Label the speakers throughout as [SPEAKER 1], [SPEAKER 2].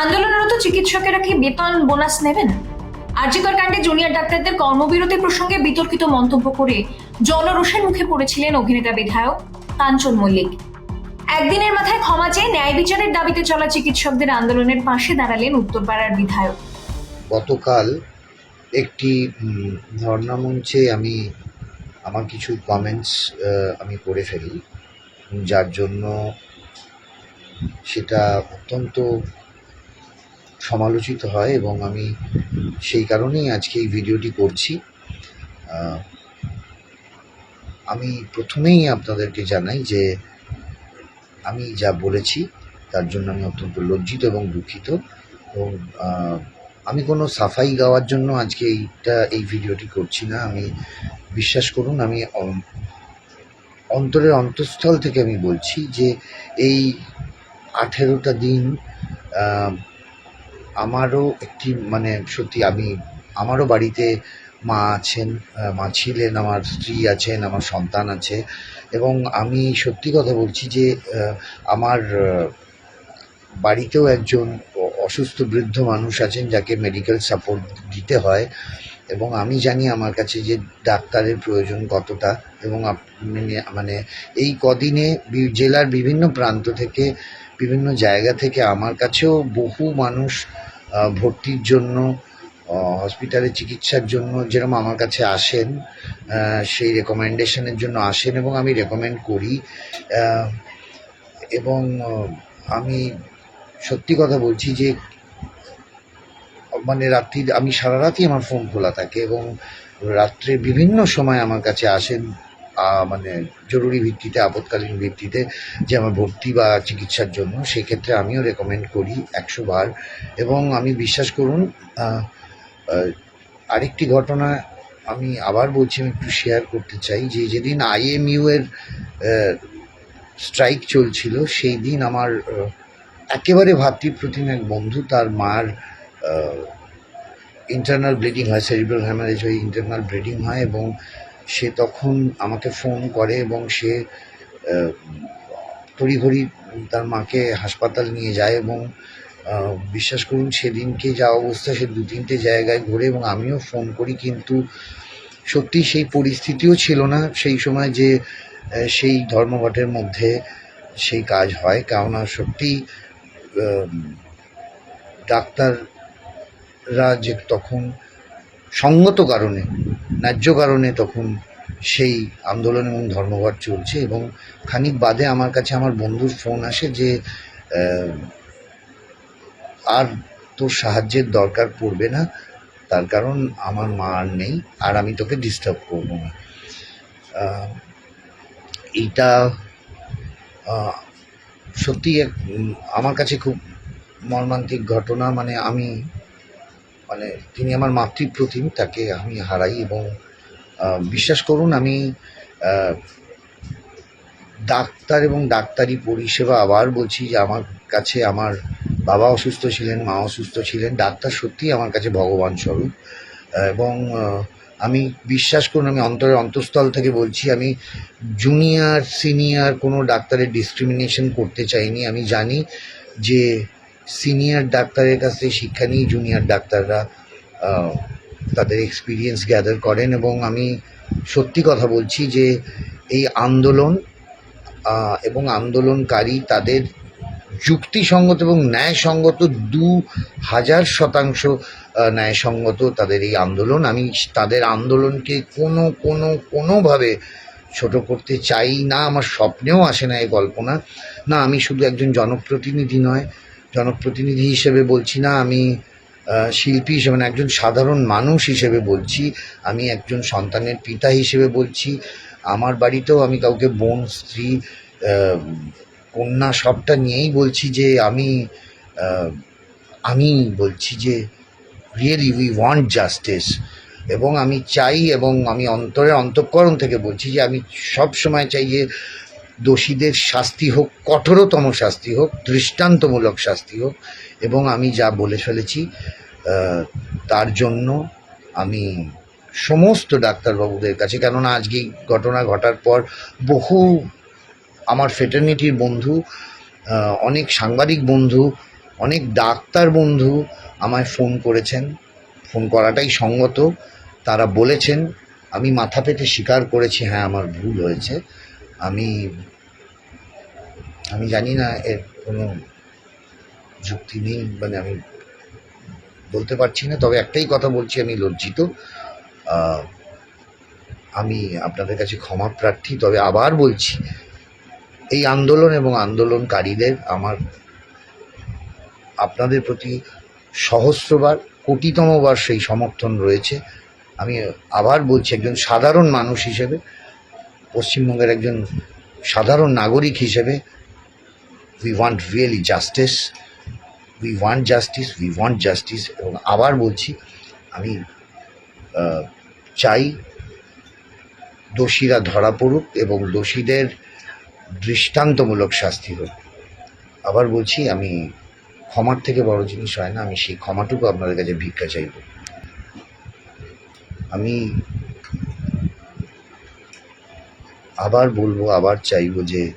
[SPEAKER 1] আন্দোলনরত চিকিৎসকেরা কি বেতন বোনাস নেবেন? আরজিকর কাণ্ডে জুনিয়র ডাক্তারদের কর্মবিরতি প্রসঙ্গে বিতর্কিত মন্তব্য করে জনরোষের মুখে পড়েছিলেন অভিনেতা বিধায়ক কাঞ্চন মল্লিক। একদিনের মাথায় ক্ষমা চেয়ে ন্যায় বিচারের দাবিতে চলা চিকিৎসকদের আন্দোলনের পাশে দাঁড়ালেন উত্তরপাড়ার বিধায়ক।
[SPEAKER 2] গতকাল একটি ধর্ণা মঞ্চে আমি আমার কিছু কমেন্টস আমি করে ফেলি। যার জন্য সেটা অত্যন্ত সমালোচিত হয় এবং আমি সেই কারণেই আজকে এই ভিডিওটি করছি। আমি প্রথমেই আপনাদেরকে জানাই যে আমি যা বলেছি তার জন্য আমি অত্যন্ত লজ্জিত এবং দুঃখিত এবং আমি কোনো সাফাই গাওয়ার জন্য আজকে এইটা, এই ভিডিওটি করছি না। আমি বিশ্বাস করুন, আমি অন্তরের অন্তঃস্থল থেকে আমি বলছি যে এই আঠেরোটা দিন আমারও একটি মানে সত্যি আমি, আমারও বাড়িতে মা আছেন মা ছিলেন, আমার স্ত্রী আছেন, আমার সন্তান আছে এবং আমি সত্যি কথা বলছি যে আমার বাড়িতেও একজন অসুস্থ বৃদ্ধ মানুষ আছেন যাকে মেডিকেল সাপোর্ট দিতে হয় এবং আমি জানি আমার কাছে যে ডাক্তারের প্রয়োজন কতটা এবং আপনি মানে এই কদিনে জেলার বিভিন্ন প্রান্ত থেকে বিভিন্ন জায়গা থেকে আমার কাছেও বহু মানুষ ভর্তির জন্য হসপিটালে চিকিৎসার জন্য যেরকম আমার কাছে আসেন সেই রেকমেন্ডেশনের জন্য আসেন এবং আমি রেকমেন্ড করি। এবং আমি সত্যি কথা বলছি যে মানে রাত্রি, আমি সারা রাতই আমার ফোন খোলা থাকে এবং রাত্রে বিভিন্ন সময় আমার কাছে আসেন। মানে জরুরি ভিত্তিতে, আপৎকালীন ভিত্তিতে যে আমার ভর্তি বা চিকিৎসার জন্য, সেক্ষেত্রে আমিও রেকমেন্ড করি একশো বার। এবং আমি বিশ্বাস করুন আরেকটি ঘটনা আমি আবার বলছি, আমি একটু শেয়ার করতে চাই যে, যেদিন আইএমইউ এর স্ট্রাইক চলছিল, সেই দিন আমার একেবারে ভাতৃপ্রতিম এক বন্ধু, তার মার ইন্টারনাল ব্লিডিং হয় সেরিব্রাল হ্যামারেজ হয়ে ইন্টারনাল ব্লিডিং হয় এবং সে তখন আমাকে ফোন করে এবং সে তড়িঘড়ি তার মাকে হাসপাতাল নিয়ে যায় এবং বিশ্বাস করুন সেদিনকে যা অবস্থা সে দু তিনটে জায়গায় ঘুরে এবং আমিও ফোন করি কিন্তু সত্যি সেই পরিস্থিতিও ছিল না সেই সময় যে সেই ধর্মঘটের মধ্যে সেই কাজ হয়। কেননা সত্যি ডাক্তাররা যে তখন সঙ্গত কারণে, ন্যায্য কারণে তখন সেই আন্দোলন এবং ধর্মঘট চলছে এবং খানিক বাদে আমার কাছে আমার বন্ধুর ফোন আসে যে আর তোর সাহায্যের দরকার পড়বে না, তার কারণ আমার মা আর নেই, আর আমি তোকে ডিস্টার্ব করব না। এইটা সত্যি এক আমার কাছে খুব মর্মান্তিক ঘটনা মানে আমি মানে তিনি আমার মাতৃপ্রতিম, তাকে আমি হারাই এবং বিশ্বাস করুন আমি ডাক্তার এবং ডাক্তারি পরিষেবা আবার বলছি যে আমার কাছে আমার বাবা অসুস্থ ছিলেন, মা অসুস্থ ছিলেন, ডাক্তার সত্যিই আমার কাছে ভগবান স্বরূপ। এবং আমি বিশ্বাস করুন আমি অন্তরের অন্তঃস্থল থেকে বলছি আমি জুনিয়র সিনিয়র কোনো ডাক্তারের ডিসক্রিমিনেশন করতে চাইনি। আমি জানি যে সিনিয়র ডাক্তারের কাছ থেকে শিক্ষা নিয়ে জুনিয়র ডাক্তাররা তাদের এক্সপিরিয়েন্স গ্যাদার করেন এবং আমি সত্যি কথা বলছি যে এই আন্দোলন এবং আন্দোলনকারী তাদের যুক্তিসঙ্গত এবং ন্যায়সঙ্গত দু হাজার শতাংশ ন্যায়সঙ্গত তাদের এই আন্দোলন। আমি তাদের আন্দোলনকে কোনো কোনো, কোনোভাবে ছোট করতে চাই না, আমার স্বপ্নেও আসে না এই কল্পনা। না, আমি শুধু একজন জনপ্রতিনিধি নয় জনপ্রতিনিধি হিসেবে বলছি না, আমি শিল্পী হিসেবে না একজন সাধারণ মানুষ হিসেবে বলছি, আমি একজন সন্তানের পিতা হিসেবে বলছি, আমার বাড়িতেও আমি কাউকে বোন, স্ত্রী কন্যা সবটা নিয়েই বলছি যে আমি আমি বলছি যে রিয়েলি উই ওয়ান্ট জাস্টিস এবং আমি চাই এবং আমি অন্তরের অন্তঃকরণ থেকে বলছি যে আমি সব সময় চাই যে দোষীদের শাস্তি হোক, কঠোরতম শাস্তি হোক, দৃষ্টান্তমূলক শাস্তি হোক, এবং আমি যা বলে ফেলেছি তার জন্য আমি সমস্ত ডাক্তারবাবুদের কাছে, কেননা আজকে ঘটনা ঘটার পর বহু আমার ফেটার্নিটির বন্ধু অনেক সাংবাদিক বন্ধু, অনেক ডাক্তার বন্ধু আমায় ফোন করেছেন। ফোন করাটাই সঙ্গত। তারা বলেছেন, আমি মাথা পেতে স্বীকার করেছি হ্যাঁ আমার ভুল হয়েছে। আমি আমি জানি না এর কোনো যুক্তি নেই মানে আমি বলতে পারছি না, তবে একটাই কথা বলছি, আমি লজ্জিত। আমি আপনাদের কাছে ক্ষমা প্রার্থী, তবে আবার বলছি, এই আন্দোলন এবং আন্দোলনকারীদের আমার আপনাদের প্রতি সহস্রবার, কোটিতমবার সেই সমর্থন রয়েছে। আমি আবার বলছি, একজন সাধারণ মানুষ হিসেবে পশ্চিমবঙ্গের একজন সাধারণ নাগরিক হিসেবে we want really justice we want justice we want justice এবং আবার বলছি, আমি চাই দোষীরা ধরা পড়ুক এবং দোষীদের দৃষ্টান্তমূলক শাস্তি হোক। আবার বলছি, আমি ক্ষমার থেকে বড় জিনিস হয় না, আমি সেই ক্ষমাটুকু আপনাদের কাছে ভিক্ষা চাইব। আমি আবার বলব, আবার চাইব যে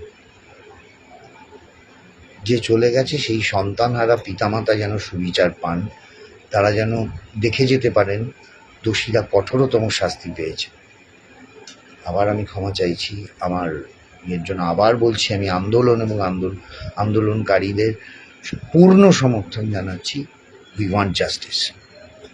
[SPEAKER 2] যে চলে গেছে সেই সন্তানহারা পিতামাতা যেন সুবিচার পান, তারা যেন দেখে যেতে পারেন দোষীরা কঠোরতম শাস্তি পেয়েছে। আবার আমি ক্ষমা চাইছি, আমার এর জন্য আবার বলছি, আমি আন্দোলন এবং আন্দোলন আন্দোলনকারীদের পূর্ণ সমর্থন জানাচ্ছি উই ওয়ান্ট জাস্টিস